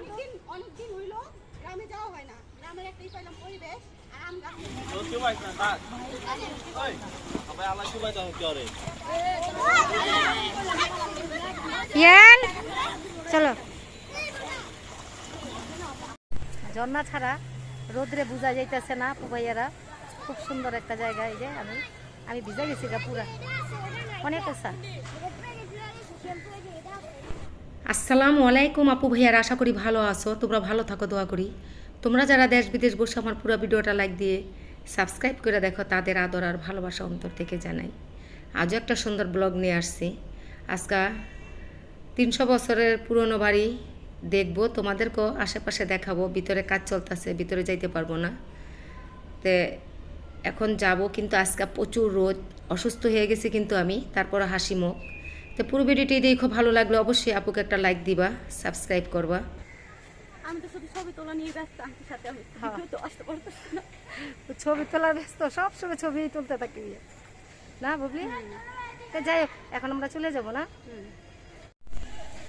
অনেকদিন অনেকদিন হইল গ্রামে যাওয়া হয় না। গ্রামের একটাই পাইলাম পরিবেশ আর আম গাছ চলো। ঝর্ণা ছাড়া রোদ্রে বোঝা যাইতেছে না পুবাইয়ারা। খুব সুন্দর একটা জায়গা এই যে আমি। আমি ভিজে গেছি গা পুরা। অনেক আশা আসসালামু আলাইকুম আপু ভাইয়ার, আশা করি ভালো আছো। তোমরা ভালো থাকো, দোয়া করি। তোমরা যারা দেশ, বিদেশ বসে আমার পুরো ভিডিওটা লাইক দিয়ে সাবস্ক্রাইব করে দেখো, তাদের আদর আর ভালোবাসা অন্তর থেকে জানাই। আজও একটা সুন্দর ব্লগ নিয়ে আসছি। আজকা তিনশো বছরের পুরনো বাড়ি দেখব, তোমাদেরকেও আশেপাশে দেখাবো। ভিতরে কাজ চলতেছে, ভিতরে যাইতে পারব না। তে এখন যাব, কিন্তু আজকে প্রচুর রোদ, অসুস্থ হয়ে গেছি কিন্তু আমি তারপর হাসি মুখ। তো পুরো ভিডিওটি দেখো ভালো লাগলে অবশ্যই আপুকে একটা লাইক দিবা সাবস্ক্রাইব করবা। আমি তো শুধু ছবি তোলা নিয়ে ব্যস্ত আন্টির সাথে আমি হ্যাঁ। তো আসতে পারতেছি না। ছবি তোলার ব্যস্ত সব সময় ছবি তুলতে থাকি। না বুবলি? তো যাই হোক এখন আমরা চলে যাব না?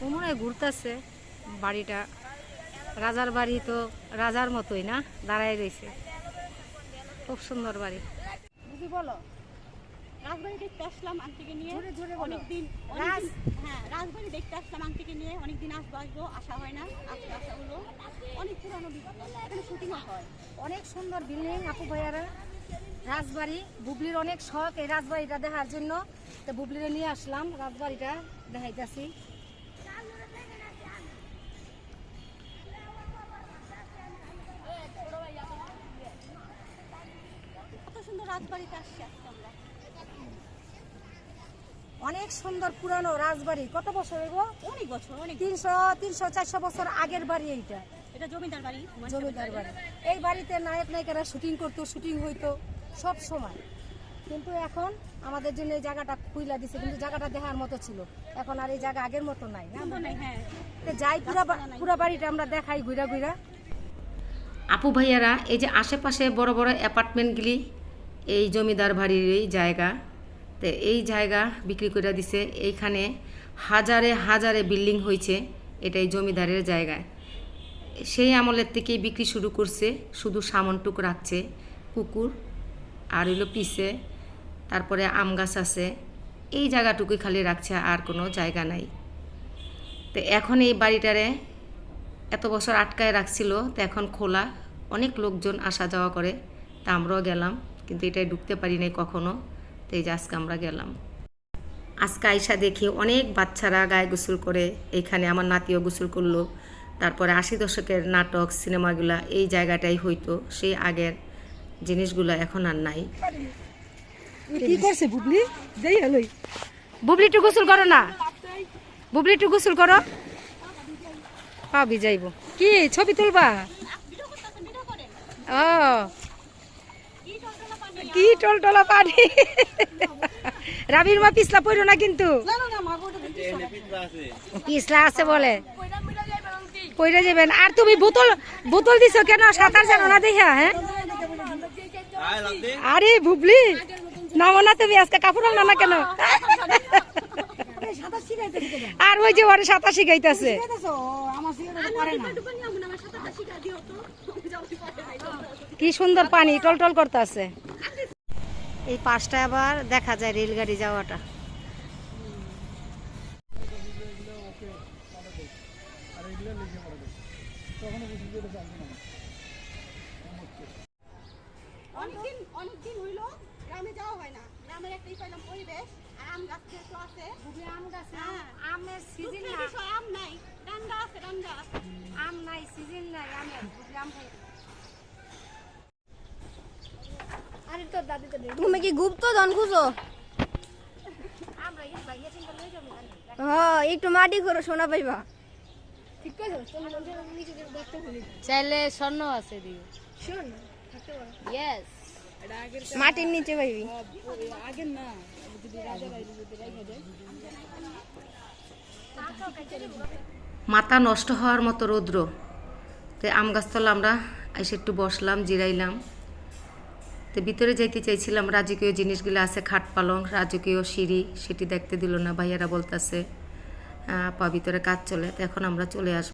ও মনে হয় ঘুরতেছে বাড়িটা। রাজার বাড়ি তো রাজার মতোই না? দাঁড়ায় রয়েছে। খুব সুন্দর বাড়ি। বলো। রাজবাড়ি দেখতে আসলাম আন্টিকে নিয়ে। অনেকদিন। হ্যাঁ রাজবাড়ি দেখতে আসলাম আন্টিকে নিয়ে। অনেকদিন আসব আসব আসা হয় না আজকে আসা হলো। অনেক পুরানো এখানে শুটিংও হয়। অনেক সুন্দর বিল্ডিং আপু ভাইয়ারা। রাজবাড়ি বুবলির অনেক শখ এই রাজবাড়িটা দেখার জন্য। তো বুবলিরে নিয়ে আসলাম রাজবাড়িটা দেখাইতেছি। কত সুন্দর রাজবাড়িতে আসছি আজকে আমরা। অনেক সুন্দর পুরানো রাজবাড়ি। কত বছর এগো? অনেক বছর অনেক তিনশো তিনশো চারশো বছর আগের বাড়ি এইটা। এটা জমিদার বাড়ি জমিদার বাড়ি। এই বাড়িতে নায়ক নায়িকারা শুটিং করতো শুটিং হইতো সব সময়। কিন্তু এখন আমাদের জন্য এই জায়গাটা খুইলা দিছে কিন্তু জায়গাটা দেখার মতো ছিল। এখন আর এই জায়গা আগের মতো নাই হ্যাঁ। তো যাই পুরা বাড়িটা আমরা দেখাই ঘুরা ঘুরা। আপু ভাইয়ারা এই যে আশেপাশে বড় বড় অ্যাপার্টমেন্টগুলি এই জমিদার বাড়ির এই জায়গা। তো এই জায়গা বিক্রি করে দিছে। এইখানে হাজারে হাজারে বিল্ডিং হয়েছে এটাই জমিদারের জায়গায় সেই আমলের থেকেই বিক্রি শুরু করছে। শুধু সামনটুক রাখছে। পুকুর, আর হইল পিসে তারপরে আম গাছ আছে। এই জায়গাটুকুই খালি রাখছে, আর কোনো জায়গা নাই। তো এখন এই বাড়িটারে এত বছর আটকায় রাখছিল। তো এখন খোলা। অনেক লোকজন আসা যাওয়া করে। তা আমরাও গেলাম। কিন্তু এটাই ঢুকতে পারি নাই কখনো। তো এই যে আজকে আমরা গেলাম। আজকে আইসা দেখি অনেক বাচ্চারা গায়ে গোসল করে এখানে আমার নাতিও গোসল করল। তারপরে আশি দশকের নাটক সিনেমাগুলা এই জায়গাটাই হইতো। সেই আগের জিনিসগুলো এখন আর নাই। কি করছে বুবলি? দেই হলই বুবলি একটু গোসল করো না। বুবলি একটু গোসল করো। পাবি যাইব। কি ছবি তুলবা? ও। কি টলটলা পানি? রাবির মা পিছলা পড়ো না কিন্তু। পিছলা আছে। বলে। পইরা যাবেন আর তুমি বোতল বোতল দিছো কেন? সাঁতার জানো না দেখা হ্যাঁ? আরে বুবলি, নামো না তুমি, আজকে কাপড় আনো না কেন? আর ওই যে ওরে সাঁতার শিখাইতেছে। কি সুন্দর পানি, টলটল করতে আছে এই পাশটা আবার দেখা যায় রেলগাড়ি যাওয়াটা। অনেকদিন অনেকদিন হইল গ্রামে যাওয়া হয় না। গ্রামের একটাই পাইলাম পরিবেশ আর আম গাছ যেহেতু আছে আম গাছ হ্যাঁ। আমের সিজন আম নাই। তুমি কি গুপ্ত ধন খুঁজো আমরা এই ভাইয়া চিন্তা লই যাব জানি হ্যাঁ একটু মাটি করো সোনা পাইবা চাইলে স্বর্ণ আছে দিও। ইয়েস মাটির নিচে পাইবি। মাথা নষ্ট হওয়ার মতো রৌদ্র। তো আম গাছতলা আমরা এসে একটু বসলাম জিরাইলাম। তো ভিতরে যাইতে চাইছিলাম, রাজকীয় জিনিসগুলো আছে, খাট পালং, রাজকীয় সিঁড়ি, সেটি দেখতে দিল না, ভাইয়ারা বলতেছে পা ভিতরে কাজ চলে। তো এখন আমরা চলে আসব।